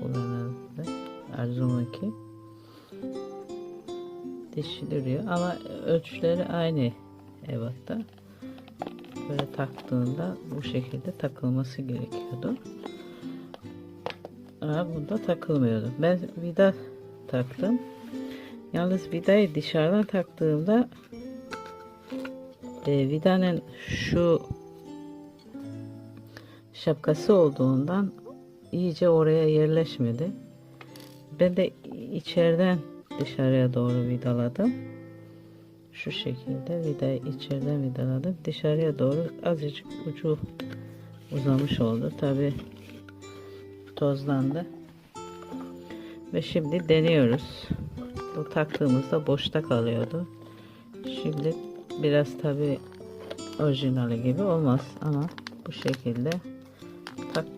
kullanıldı. Arzu'nunki. Dişi duruyor ama ölçüleri aynı ebatta. Böyle taktığında bu şekilde takılması gerekiyordu. Ama bunda takılmıyordu. Ben vida taktım. Yalnız vidayı dışarıdan taktığımda e, vidanın şu şapkası olduğundan iyice oraya yerleşmedi. Ben de içeriden dışarıya doğru vidaladım. Şu şekilde vidayı içeriden vidaladım. Dışarıya doğru azıcık ucu uzamış oldu. Tabi tozlandı. Ve şimdi deniyoruz. Bu taktığımızda boşta kalıyordu. Şimdi biraz tabi orijinali gibi olmaz ama bu şekilde taktım.